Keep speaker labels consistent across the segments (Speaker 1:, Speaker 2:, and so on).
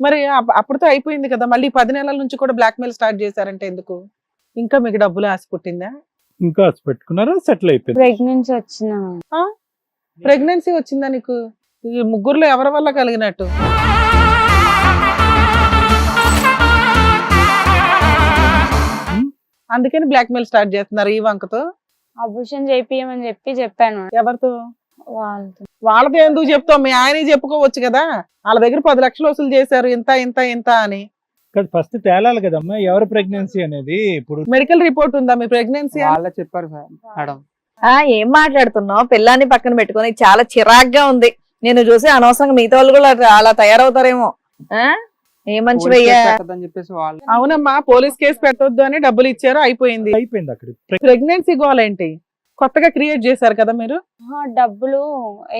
Speaker 1: మరి అప్- అప్పుడుతో అయిపోయింది కదా మళ్ళీ పది నెలల నుంచి కూడా బ్లాక్ మెయిల్ స్టార్ట్ చేశారంటే ఎందుకు? ఇంకా మీకు డబ్బులు ఆశ పుట్టిందా?
Speaker 2: ఇంకా ఆశ పెట్టుకున్నారా సెటిల్ అయిపోయింది?
Speaker 3: ప్రెగ్నెన్సీ వచ్చిన
Speaker 1: ప్రెగ్నెన్సీ వచ్చిందా నీకు? ఈ ముగ్గురులో ఎవరి వల్ల కలిగినట్టు?
Speaker 2: హ్మ్?
Speaker 1: అందుకని బ్లాక్ మెయిల్ స్టార్ట్ చేస్తున్నారు ఈ వంకతో?
Speaker 3: అబూషన్ చేపియమని చెప్పి చెప్పాను.
Speaker 1: ఎవరితో?
Speaker 3: వాళ్ళతో.
Speaker 1: ఎందుకు చెప్తావు? మీ ఆయన చెప్పుకోవచ్చు కదా. వాళ్ళ దగ్గర పది లక్షలు వసూలు చేశారు. ఇంత ఇంత ఇంత అని.
Speaker 2: కదా ఫస్ట్ తేలాలి కదమ్మా. ఎవరి ప్రెగ్నెన్సీ అనేది? ఇప్పుడు
Speaker 1: మెడికల్ రిపోర్ట్ ఉందా మీ ప్రెగ్నెన్సీ?
Speaker 4: వాళ్ళే చెప్పారు సార్ మేడం.
Speaker 5: ఆ ఏం మాట్లాడుతున్నావు? పిల్లాన్ని పక్కన పెట్టుకొని చాలా చిరాగ్గా ఉంది. నేను చూసి అనవసరంగా మిగతా వాళ్ళు కూడా అలా- తయారవుతారేమో. ఆ? ఏ మంచి వెయ్యా?
Speaker 4: చెప్పేసి వాళ్ళు
Speaker 1: అవునమ్మా పోలీస్ కేసు పెట్టొద్దు అని డబ్బులు ఇచ్చారు అయిపోయింది.
Speaker 2: అయిపోయింది అక్కడ.
Speaker 1: ప్రెగ్నెన్సీ గోల్ ఏంటి కొత్తగా క్రియేట్ చేశారు కదా మీరు?
Speaker 3: డబ్బులు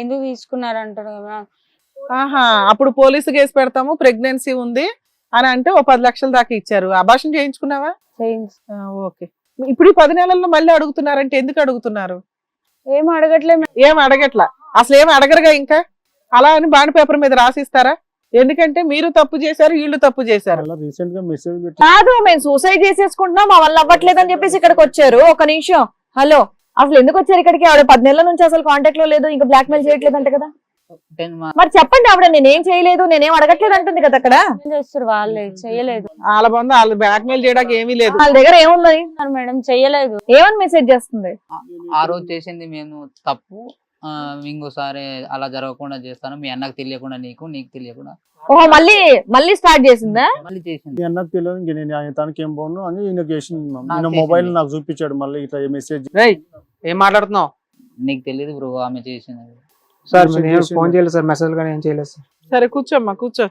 Speaker 3: ఎందుకు తీసుకున్నారు అంటారు కదా
Speaker 1: ఆహా అప్పుడు పోలీసు కేసు పెడతాము ప్రెగ్నెన్సీ ఉంది అని అంటే ఓ పది లక్షల దాకా ఇచ్చారు. అభాషణ చేయించుకున్నావా? ఓకే. ఇప్పుడు ఈ పది నెలల్లో మళ్ళీ అడుగుతున్నారంటే ఎందుకు అడుగుతున్నారు?
Speaker 3: ఏం అడగట్లే.
Speaker 1: ఏం అడగట్లా? అసలు ఏం అడగరుగా ఇంకా? అలా అని బాండ్ పేపర్ మీద రాసిస్తారా? ఎందుకంటే మీరు తప్పు చేశారు వీళ్ళు తప్పు చేశారు.
Speaker 6: అలా రీసెంట్గా మెసేజ్ పెట్టి
Speaker 5: కాదు మేము సూసైడ్ చేసేసుకుంటున్నాం మా వల్ల అవ్వట్లేదు అని చెప్పేసి ఇక్కడికి వచ్చారు. ఒక నిమిషం. హలో అసలు ఎందుకు వచ్చారు ఇక్కడికి? ఆవిడ పది నెలల నుంచి అసలు కాంటాక్ట్లో లేదు ఇంకా బ్లాక్ మెయిల్ చేయట్లేదు అంట కదా మరి చెప్పండి ఆవిడ నేనేం చేయలేదు నేనేం అడగట్లేదు అంటుంది కదా అక్కడ.
Speaker 3: ఏం చేస్తారు వాళ్ళే? చేయలేదు.
Speaker 1: వాళ్ళ బంధు వాళ్ళు బ్లాక్మెయిల్ చేయడానికి ఏమీ లేదు.
Speaker 5: వాళ్ళ దగ్గర ఏముంది?
Speaker 3: మేడం చెయ్యలేదు
Speaker 5: ఏమని మెసేజ్ చేస్తుంది?
Speaker 4: ఆ రోజు చేసింది మేము తప్పు. ఆ, ఇంకోసారి అలా జరగకుండా చేస్తాను. మీ అన్నకు తెలియకుండా నీకు నీకు తెలియకుండా.
Speaker 5: ఓహో మళ్ళీ మళ్ళీ స్టార్ట్ చేసిందా?
Speaker 4: మళ్ళీ చేసింది.
Speaker 6: మీ అన్నకు తెలియదు ఇంక నేను ఆయన తనకి ఏం బాగుండు అని ఈయన చేసింది మ్యామ్.
Speaker 4: నాకు
Speaker 6: ఈయన
Speaker 4: చేసింది.
Speaker 6: మొబైల్ నాకు చూపించాడు మళ్ళీ ఇట్లా మెసేజ్
Speaker 4: రేయ్ ఏం మాట్లాడుతున్నావు? నీకు తెలియదు బ్రో ఆమె చేసింది.
Speaker 7: సార్ నేను. ఫోన్ చేయలేదు సార్ మెసేజ్ కానీ ఏం చేయలేదు సార్.
Speaker 1: సరే కూర్చోమ్మా కూర్చో.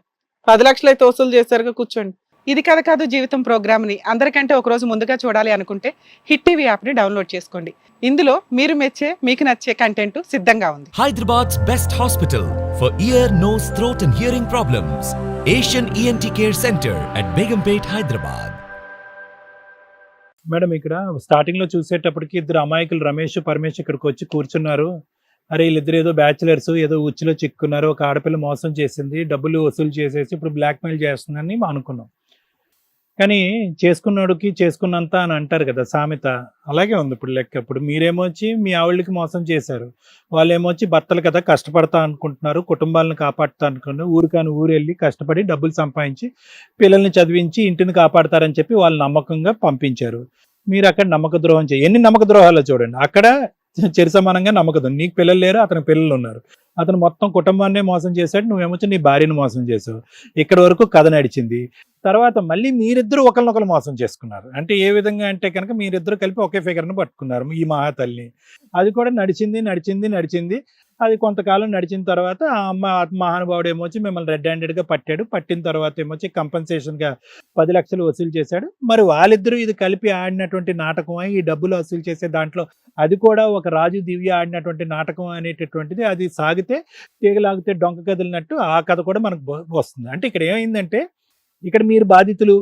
Speaker 1: పది లక్షలు అయితే వసూలు చేశారుగా కూర్చోండి. ఇది కథ కాదు జీవితం ప్రోగ్రామ్ని. అందరికంటే ఒక రోజు ముందుగా చూడాలి అనుకుంటే హిట్ టీవీ యాప్ని డౌన్లోడ్ చేసుకోండి. ఇందులో మీరు మెచ్చే మీకు నచ్చే కంటెంట్ సిద్ధంగా ఉంది.
Speaker 8: Hyderabad's best hospital for ear, nose, throat, and hearing problems. Asian ENT Care Center at Begumpet, Hyderabad.
Speaker 2: Madam ఇక్కడ స్టార్టింగ్లో చూసేటప్పటికి ఇద్దరు అమాయకులు రమేష్ పరమేష్ ఇక్కడికి వచ్చి కూర్చున్నారు. అరే వీళ్ళిద్దరు ఏదో బ్యాచిలర్స్ ఏదో ఉచ్చులో చిక్కున్నారు. ఒక ఆడపిల్ల మోసం చేసింది. డబ్బులు వసూలు చేసేసి ఇప్పుడు బ్లాక్మెయిల్ చేస్తుందని అనుకున్నాం. కానీ చేసుకున్నాడుకి చేసుకున్నంత అని అంటారు కదా సామెత. అలాగే ఉంది ఇప్పుడు లెక్క. ఇప్పుడు మీరేమో వచ్చి మీ ఆవిళ్ళకి మోసం చేశారు. వాళ్ళేమో వచ్చి భర్తలు కదా కష్టపడతా అనుకుంటున్నారు కుటుంబాలను కాపాడుతా అనుకున్నారు ఊరికాని ఊరు వెళ్ళి కష్టపడి డబ్బులు సంపాదించి పిల్లల్ని చదివించి ఇంటిని కాపాడతారని చెప్పి వాళ్ళు నమ్మకంగా పంపించారు. మీరు అక్కడ నమ్మక ద్రోహం చేయ ఎన్ని నమ్మక ద్రోహాలు చూడండి. అక్కడ చెరి సమానంగా నీకు పిల్లలు లేరు అతనికి పిల్లలు ఉన్నారు. అతను మొత్తం కుటుంబాన్నే మోసం చేశాడు నువ్వేమొచ్చి నీ భార్యను మోసం చేసావు ఇక్కడ వరకు కథ నడిచింది. తర్వాత మళ్ళీ మీరిద్దరు ఒకరినొకరు మోసం చేసుకున్నారు. అంటే ఏ విధంగా అంటే కనుక మీరిద్దరు కలిపి ఒకే ఫిగర్ను పట్టుకున్నారు ఈ మహాతల్లిని అది కూడా నడిచింది నడిచింది నడిచింది. అది కొంతకాలం నడిచిన తర్వాత ఆ అమ్మ మహానుభావుడు ఏమొచ్చి మిమ్మల్ని రెడ్ హ్యాండెడ్గా పట్టాడు. పట్టిన తర్వాత ఏమొచ్చి కంపెన్సేషన్గా పది లక్షలు వసూలు చేశాడు. మరి వాళ్ళిద్దరూ ఇది కలిపి ఆడినటువంటి నాటకం ఈ డబ్బులు వసూలు చేసే దాంట్లో అది కూడా ఒక రాజు దివ్య ఆడినటువంటి నాటకం అనేటటువంటిది అది సాగితే తీగలాగితే డొంక కదిలినట్టు ఆ కథ కూడా మనకు వస్తుంది. అంటే ఇక్కడ ఏమైందంటే ఇక్కడ మీరు బాధితులు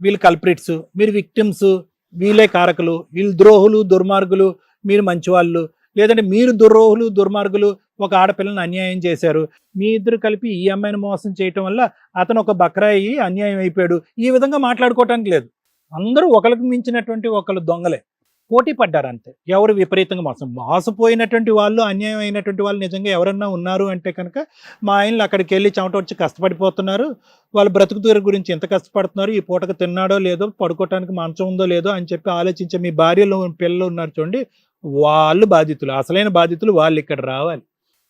Speaker 2: వీళ్ళు కల్ప్రిట్స్ మీరు విక్టిమ్స్ వీళ్ళే కారకులు వీళ్ళు ద్రోహులు దుర్మార్గులు మీరు మంచివాళ్ళు లేదంటే మీరు దుర్రోహులు దుర్మార్గులు ఒక ఆడపిల్లని అన్యాయం చేశారు. మీ ఇద్దరు కలిపి ఈ అమ్మాయిని మోసం చేయటం వల్ల అతను ఒక బక్రాయి అన్యాయం అయిపోయాడు. ఈ విధంగా మాట్లాడుకోవటానికి లేదు. అందరూ ఒకరికి మించినటువంటి ఒకరు దొంగలే. పోటీ పడ్డారు అంతే. ఎవరు విపరీతంగా మోసం మోసపోయినటువంటి వాళ్ళు అన్యాయం అయినటువంటి వాళ్ళు నిజంగా ఎవరన్నా ఉన్నారు అంటే కనుక మా ఆయనలు అక్కడికి వెళ్ళి చెమట వచ్చి కష్టపడిపోతున్నారు. వాళ్ళు బ్రతుకుతూరు గురించి ఎంత కష్టపడుతున్నారు ఈ పూటకు తిన్నాడో లేదో పడుకోవటానికి మంచం ఉందో లేదో అని చెప్పి ఆలోచించే మీ భార్యలు పిల్లలు ఉన్నారు చూడండి. వాళ్ళు బాధితులు అసలైన బాధితులు వాళ్ళు ఇక్కడ రావాలి.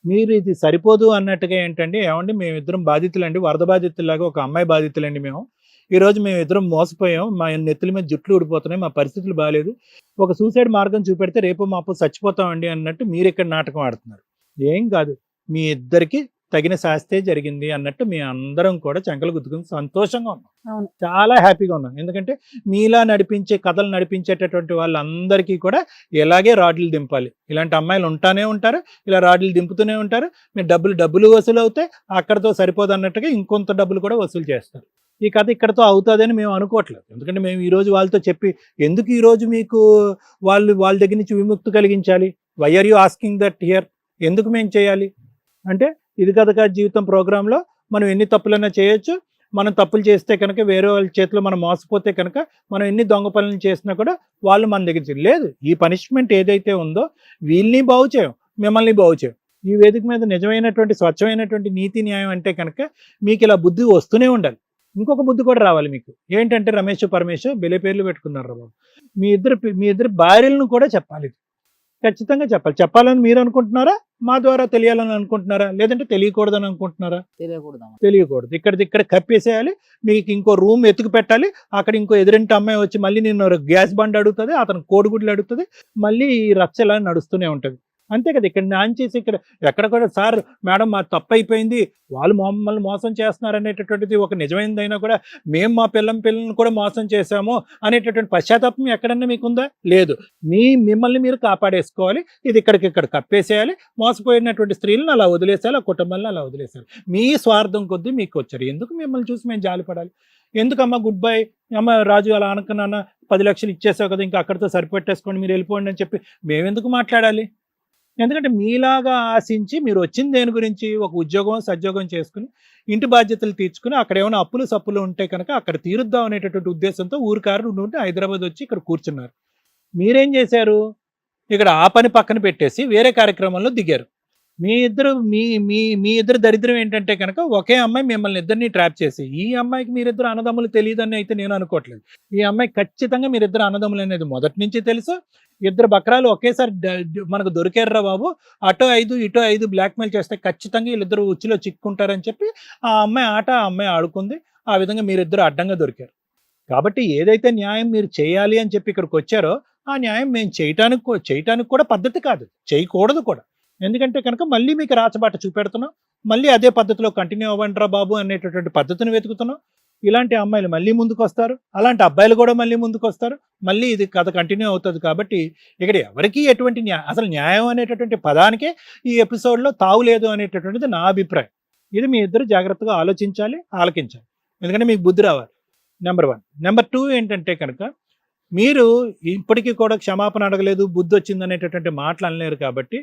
Speaker 2: మీరు ఇది సరిపోదు అన్నట్టుగా ఏంటండి ఏమండి మేమిద్దరం బాధితులండి వరద బాధితులాగా ఒక అమ్మాయి బాధితులండి మేము. ఈరోజు మేము ఇద్దరం మోసపోయాం మా నెత్తుల మీద జుట్లు ఊడిపోతున్నాయి మా పరిస్థితులు బాగాలేదు ఒక సూసైడ్ మార్గం చూపెడితే రేపు మాపు చచ్చిపోతామండి అన్నట్టు మీరు ఇక్కడ నాటకం ఆడుతున్నారు. ఏం కాదు మీ ఇద్దరికి తగిన శాస్తే జరిగింది అన్నట్టు మీ అందరం కూడా చెంకలు గుద్దుకుని సంతోషంగా ఉన్నాం. చాలా హ్యాపీగా ఉన్నాం. ఎందుకంటే మీలా నడిపించే కథలు నడిపించేటటువంటి వాళ్ళందరికీ కూడా ఇలాగే రాడ్లు దింపాలి. ఇలాంటి అమ్మాయిలు ఉంటానే ఉంటారు ఇలా రాడ్లు దింపుతూనే ఉంటారు. మీరు డబ్బులు డబ్బులు వసూలు అవుతాయి అక్కడతో సరిపోదు అన్నట్టుగా ఇంకొంత డబ్బులు కూడా వసూలు చేస్తారు. ఈ కథ ఇక్కడతో అవుతుందని మేము అనుకోవట్లేదు. ఎందుకంటే మేము ఈ రోజు వాళ్ళతో చెప్పి ఎందుకు ఈ రోజు మీకు వాళ్ళు వాళ్ళ దగ్గర నుంచి విముక్తి కలిగించాలి? Why are you asking that here ఎందుకు మేము చేయాలి? అంటే ఇది కదా జీవితం ప్రోగ్రాంలో. మనం ఎన్ని తప్పులైనా చేయొచ్చు. మనం తప్పులు చేస్తే కనుక వేరే వాళ్ళ చేతిలో మనం మోసపోతే కనుక మనం ఎన్ని దొంగ పనులు చేసినా కూడా వాళ్ళు మన దగ్గర లేదు. ఈ పనిష్మెంట్ ఏదైతే ఉందో వీళ్ళని బాగు చేయం మిమ్మల్ని బాగు చేయం. ఈ వేదిక మీద నిజమైనటువంటి స్వచ్ఛమైనటువంటి నీతి న్యాయం అంటే కనుక మీకు ఇలా బుద్ధి వస్తూనే ఉండాలి. ఇంకొక బుద్ధి కూడా రావాలి మీకు. ఏంటంటే రమేష్ పరమేష్ బెలే పేర్లు పెట్టుకున్నారు రా బాబు. మీ ఇద్దరు మీ ఇద్దరు భార్యలను కూడా చెప్పాలి ఇది. ఖచ్చితంగా చెప్పాలి. చెప్పాలని మీరు అనుకుంటున్నారా? మా ద్వారా తెలియాలని అనుకుంటున్నారా? లేదంటే తెలియకూడదని అనుకుంటున్నారా?
Speaker 4: తెలియకూడదు
Speaker 2: తెలియకూడదు. ఇక్కడ ఇక్కడ కప్పేసేయాలి. మీకు ఇంకో రూమ్ ఎత్తుకు పెట్టాలి. అక్కడ ఇంకో ఎదురింటి అమ్మాయి వచ్చి మళ్ళీ నేను గ్యాస్ బండ్ అడుగుతుంది. అతను కోడిగుడ్లు అడుగుతుంది. మళ్ళీ ఈ రచ్చ ఇలా నడుస్తూనే ఉంటుంది. అంతే కదా ఇక్కడ నాన్ చేసి ఇక్కడ ఎక్కడ కూడా సార్ మేడం మా తప్పు అయిపోయింది వాళ్ళు మమ్మల్ని మోసం చేస్తున్నారు అనేటటువంటిది ఒక నిజమైనదైనా కూడా మేము మా పిల్లం పిల్లల్ని కూడా మోసం చేశాము అనేటటువంటి పశ్చాత్తాపం ఎక్కడన్నా మీకుందా? లేదు. మీ మిమ్మల్ని మీరు కాపాడేసుకోవాలి ఇది ఇక్కడికి ఇక్కడ కప్పేసేయాలి మోసపోయినటువంటి స్త్రీలను అలా వదిలేసేయాలి ఆ కుటుంబాలను అలా వదిలేసేయాలి. మీ స్వార్థం కొద్దీ మీకు వచ్చారు. ఎందుకు మిమ్మల్ని చూసి మేము జాలిపడాలి? ఎందుకమ్మా గుడ్ బై అమ్మ రాజు అలా అనుకున్నానా పది లక్షలు ఇచ్చేసావు కదా ఇంకా అక్కడితో సరిపెట్టేసుకోండి మీరు వెళ్ళిపోండి అని చెప్పి మేమెందుకు మాట్లాడాలి? ఎందుకంటే మీలాగా ఆశించి మీరు వచ్చిన దేని గురించి? ఒక ఉద్యోగం సద్యోగం చేసుకుని ఇంటి బాధ్యతలు తీర్చుకుని అక్కడ ఏమైనా అప్పులు సప్పులు ఉంటే కనుక అక్కడ తీరుద్దాం అనేటటువంటి ఉద్దేశంతో ఊరికారు నుండి హైదరాబాద్ వచ్చి ఇక్కడ కూర్చున్నారు. మీరేం చేశారు? ఇక్కడ ఆ పని పక్కన పెట్టేసి వేరే కార్యక్రమంలో దిగారు. మీ ఇద్దరు మీ మీ మీ ఇద్దరు దరిద్రం ఏంటంటే కనుక ఒకే అమ్మాయి మిమ్మల్ని ఇద్దరిని ట్రాప్ చేసి ఈ అమ్మాయికి మీరిద్దరు అన్నదమ్ములు తెలియదని అయితే నేను అనుకోవట్లేదు. ఈ అమ్మాయి ఖచ్చితంగా మీరిద్దరు అన్నదమ్ములు అనేది మొదటి నుంచి తెలుసు. ఇద్దరు బక్రాలు ఒకేసారి మనకు దొరికారురా బాబు. అటో ఐదు ఇటో ఐదు బ్లాక్మెయిల్ చేస్తే ఖచ్చితంగా వీళ్ళిద్దరు ఉచ్చులో చిక్కుంటారని చెప్పి ఆ అమ్మాయి ఆట ఆ అమ్మాయి ఆడుకుంది. ఆ విధంగా మీరిద్దరు అడ్డంగా దొరికారు. కాబట్టి ఏదైతే న్యాయం మీరు చేయాలి అని చెప్పి ఇక్కడికి వచ్చారో ఆ న్యాయం మేము చేయటానికి చేయటానికి కూడా పద్ధతి కాదు. చేయకూడదు కూడా. ఎందుకంటే కనుక మళ్ళీ మీకు రాచబాట చూపెడుతున్నాం. మళ్ళీ అదే పద్ధతిలో కంటిన్యూ అవ్వండిరా బాబు అనేటటువంటి పద్ధతిని వెతుకుతున్నాం. ఇలాంటి అమ్మాయిలు మళ్ళీ ముందుకు వస్తారు అలాంటి అబ్బాయిలు కూడా మళ్ళీ ముందుకు వస్తారు మళ్ళీ ఇది కథ కంటిన్యూ అవుతుంది కాబట్టి ఇక్కడ ఎవరికి ఎటువంటి న్యాయం అసలు న్యాయం అనేటటువంటి పదానికే ఈ ఎపిసోడ్లో తావు లేదు అనేటటువంటిది నా అభిప్రాయం. ఇది మీ ఇద్దరు జాగ్రత్తగా ఆలోచించాలి ఆలకించాలి. ఎందుకంటే మీకు బుద్ధి రావాలి. నెంబర్ వన్ నెంబర్ టూ ఏంటంటే కనుక మీరు ఇప్పటికీ కూడా క్షమాపణ అడగలేదు బుద్ధి వచ్చింది అనేటటువంటి మాటలు అనలేరు కాబట్టి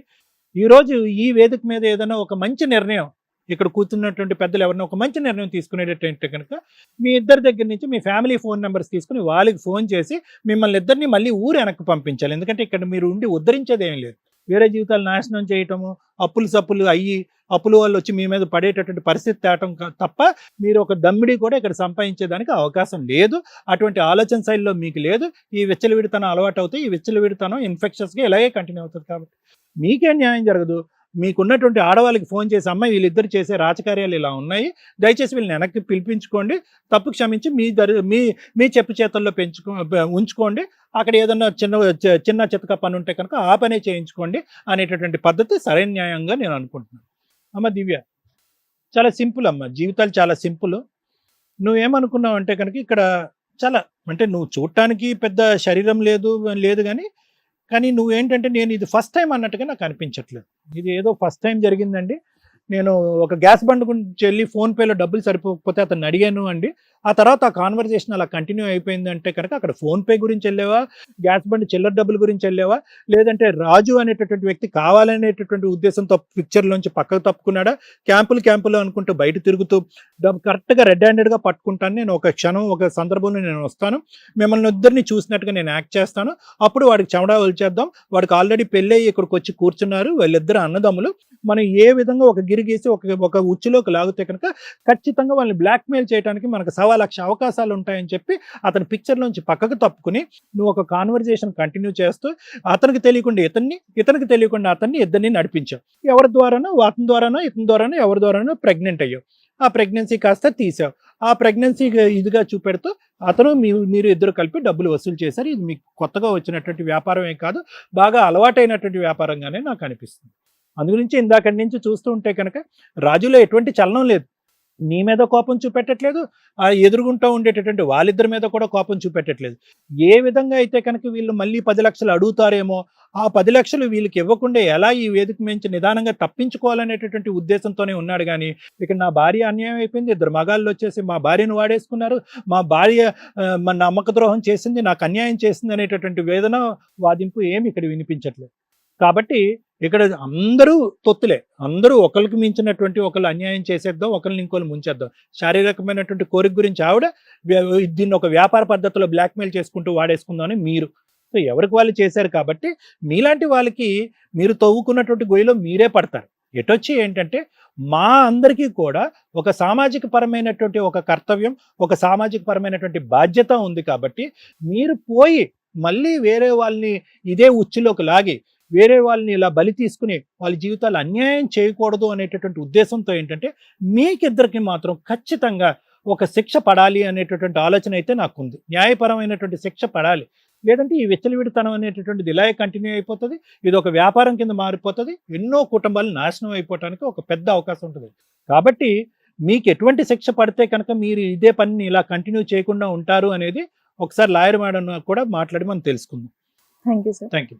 Speaker 2: ఈరోజు ఈ వేదిక మీద ఏదైనా ఒక మంచి నిర్ణయం ఇక్కడ కూర్చున్నటువంటి పెద్దలు ఎవరైనా ఒక మంచి నిర్ణయం తీసుకునేటట్టు కనుక మీ ఇద్దరి దగ్గర నుంచి మీ ఫ్యామిలీ ఫోన్ నెంబర్స్ తీసుకుని వాళ్ళకి ఫోన్ చేసి మిమ్మల్ని ఇద్దరిని మళ్ళీ ఊరు వెనక్కి పంపించాలి. ఎందుకంటే ఇక్కడ మీరు ఉండి ఉద్ధరించేది ఏం లేదు. వేరే జీవితాలు నాశనం చేయటము అప్పులు సప్పులు అయ్యి అప్పుల వాళ్ళు వచ్చి మీ మీద పడేటటువంటి పరిస్థితి తేటం తప్ప మీరు ఒక దమ్మిడి కూడా ఇక్కడ సంపాదించేదానికి అవకాశం లేదు. అటువంటి ఆలోచన శైలిలో మీకు లేదు. ఈ విచ్చలవిడితనం అలవాటు అవుతాయి ఈ విచ్చలవిడితనం ఇన్ఫెక్షన్స్గా ఇలాగే కంటిన్యూ అవుతుంది కాబట్టి. మీకేం న్యాయం జరగదు. మీకున్నటువంటి ఆడవాళ్ళకి ఫోన్ చేసి అమ్మాయి వీళ్ళిద్దరు చేసే రాజకార్యాలు ఇలా ఉన్నాయి. దయచేసి వీళ్ళని వెనక్కి పిలిపించుకోండి. తప్పు క్షమించి మీ దరి మీ మీ చెప్పు చేతుల్లో పెంచుకో ఉంచుకోండి. అక్కడ ఏదన్నా చిన్న చి- చిన్న చితక పని ఉంటే కనుక ఆ పనే చేయించుకోండి అనేటటువంటి పద్ధతి సరైన న్యాయంగా నేను అనుకుంటున్నాను. అమ్మ దివ్య చాలా సింపుల్ అమ్మ. జీవితాలు చాలా సింపుల్. నువ్వేమనుకున్నావు అంటే కనుక ఇక్కడ చాలా అంటే నువ్వు చూడటానికి పెద్ద శరీరం లేదు లేదు కానీ కానీ నువ్వేంటంటే నేను ఇది ఫస్ట్ టైం అన్నట్టుగా నాకు అనిపించట్లేదు. ఇది ఏదో ఫస్ట్ టైం జరిగిందండి. నేను ఒక గ్యాస్ బండ్ గురించి వెళ్ళి ఫోన్పేలో డబ్బులు సరిపోకపోతే అతను అడిగాను అండి. ఆ తర్వాత ఆ కాన్వర్జేషన్ అలా కంటిన్యూ అయిపోయింది అంటే కనుక అక్కడ ఫోన్పే గురించి వెళ్ళావా? గ్యాస్ బండ్ చిల్లర డబ్బుల గురించి వెళ్ళావా? లేదంటే రాజు అనేటటువంటి వ్యక్తి కావాలనేటటువంటి ఉద్దేశంతో పిక్చర్లోంచి పక్కకు తప్పుకున్నాడా? క్యాంపులు క్యాంపులు అనుకుంటూ బయట తిరుగుతూ డబ్బు కరెక్ట్గా రెడ్ హ్యాండెడ్గా పట్టుకుంటాను. నేను ఒక క్షణం ఒక సందర్భంలో నేను వస్తాను. మిమ్మల్ని ఇద్దరిని చూసినట్టుగా నేను యాక్ట్ చేస్తాను. అప్పుడు వాడికి చెమడా వలిచేద్దాం వాడికి ఆల్రెడీ పెళ్ళి ఇక్కడికి వచ్చి కూర్చున్నారు. వాళ్ళిద్దరు అన్నదమ్ములు. మనం ఏ విధంగా ఒక గిరిగీసి ఒక ఒక ఉచ్చులోకి లాగితే కనుక ఖచ్చితంగా వాళ్ళని బ్లాక్మెయిల్ చేయడానికి మనకు సవా లక్ష అవకాశాలు ఉంటాయని చెప్పి అతని పిక్చర్ నుంచి పక్కకు తప్పుకుని నువ్వు ఒక కాన్వర్జేషన్ కంటిన్యూ చేస్తూ అతనికి తెలియకుండా ఇతన్ని ఇతనికి తెలియకుండా అతన్ని ఇద్దరిని నడిపించావు. ఎవరి ద్వారానో అతని ద్వారానో ఇతని ద్వారానో ఎవరి ద్వారానో ప్రెగ్నెంట్ అయ్యావు. ఆ ప్రెగ్నెన్సీ కాస్త తీసావు. ఆ ప్రెగ్నెన్సీ ఇదిగా చూపెడుతూ అతను మీ మీరు ఇద్దరు కలిపి డబ్బులు వసూలు చేశారు. ఇది మీకు కొత్తగా వచ్చినటువంటి వ్యాపారమే కాదు బాగా అలవాటైనటువంటి వ్యాపారంగానే నాకు అనిపిస్తుంది. అందుగురించి ఇందాకటి నుంచి చూస్తూ ఉంటే కనుక రాజులో ఎటువంటి చలనం లేదు. నీ మీద కోపం చూపెట్టట్లేదు. ఆ ఎదురుగుంటూ ఉండేటటువంటి వాళ్ళిద్దరి మీద కూడా కోపం చూపెట్టట్లేదు. ఏ విధంగా అయితే కనుక వీళ్ళు మళ్ళీ పది లక్షలు అడుగుతారేమో ఆ పది లక్షలు వీళ్ళకి ఇవ్వకుండా ఎలా ఈ వేదిక మించి నిదానంగా తప్పించుకోవాలనేటటువంటి ఉద్దేశంతోనే ఉన్నాడు కానీ ఇక నా భార్య అన్యాయం అయిపోయింది. ఇద్దరు మగాళ్ళు వచ్చేసి మా భార్యను వాడేసుకున్నారు. మా భార్య మా నమ్మక ద్రోహం చేసింది నాకు అన్యాయం చేసింది అనేటటువంటి వేదన వాదింపు ఏమి ఇక్కడ వినిపించట్లేదు. కాబట్టి ఇక్కడ అందరూ తొత్తులే. అందరూ ఒకరికి మించినటువంటి ఒకళ్ళు అన్యాయం చేసేద్దాం ఒకరిని ఇంకోళ్ళు ముంచేద్దాం. శారీరకమైనటువంటి కోరిక గురించి ఆవిడ దీన్ని ఒక వ్యాపార పద్ధతిలో బ్లాక్మెయిల్ చేసుకుంటూ వాడేసుకుందామని మీరు. సో ఎవరికి వాళ్ళు చేశారు కాబట్టి మీలాంటి వాళ్ళకి మీరు తవ్వుకున్నటువంటి గొయ్యిలో మీరే పడతారు. ఎటొచ్చి ఏంటంటే మా అందరికీ కూడా ఒక సామాజిక పరమైనటువంటి ఒక కర్తవ్యం ఒక సామాజిక పరమైనటువంటి బాధ్యత ఉంది కాబట్టి మీరు పోయి మళ్ళీ వేరే వాళ్ళని ఇదే ఉచ్చులోకి లాగి వేరే వాళ్ళని ఇలా బలి తీసుకుని వాళ్ళ జీవితాలు అన్యాయం చేయకూడదు అనేటటువంటి ఉద్దేశంతో ఏంటంటే మీకిద్దరికి మాత్రం ఖచ్చితంగా ఒక శిక్ష పడాలి అనేటటువంటి ఆలోచన అయితే నాకు ఉంది న్యాయపరమైనటువంటి శిక్ష పడాలి. లేదంటే ఈ విచ్చలవిడితనం అనేటటువంటిది ఇలాగే కంటిన్యూ అయిపోతుంది. ఇది ఒక వ్యాపారం కింద మారిపోతుంది. ఎన్నో కుటుంబాలు నాశనం అయిపోవడానికి ఒక పెద్ద అవకాశం ఉంటుంది. కాబట్టి మీకు ఎటువంటి శిక్ష పడితే కనుక మీరు ఇదే పనిని ఇలా కంటిన్యూ చేయకుండా ఉంటారు అనేది ఒకసారి లాయర్ మేడం కూడా మాట్లాడి మనం తెలుసుకుందాం.
Speaker 5: Thank you sir.
Speaker 2: Thank you